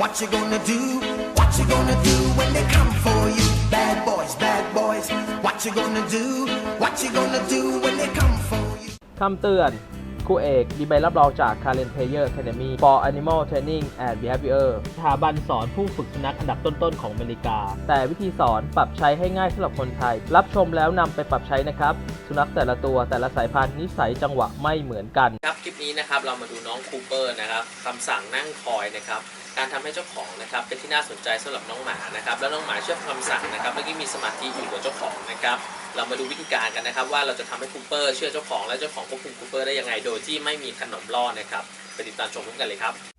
What you gonna do? What you gonna do when they come for you? Bad boys, bad boys. What you gonna do? What you gonna do when they come for you? คำเตือน ครูเอก มีใบรับรองจาก Karen Player Academy for Animal Training and Behavior สถาบันสอนผู้ฝึกสุนัขอันดับต้นๆของอเมริกา แต่วิธีสอนปรับใช้ให้ง่ายสำหรับคนไทย รับชมแล้วนำไปปรับใช้นะครับ สุนัขแต่ละตัวแต่ละสายพันธุ์นิสัยจังหวะไม่เหมือนกัน ครับคลิปนี้นะครับเรามาดูน้องคูเปอร์นะครับคำสั่งนั่งคอยนะครับการทำให้เจ้าของนะครับเป็นที่น่าสนใจสำหรับน้องหมานะครับแล้วน้องหมาเชื่อคำสั่งนะครับเมื่อกี้มีสมาธิอยู่กับเจ้าของนะครับเรามาดูวิธีการกันนะครับว่าเราจะทำให้คูเปอร์เชื่อเจ้าของและเจ้าของควบคุมคูเปอร์ได้ยังไงโดยที่ไม่มีขนมล่อนะครับไปติดตามชมพร้อมกันเลยครับ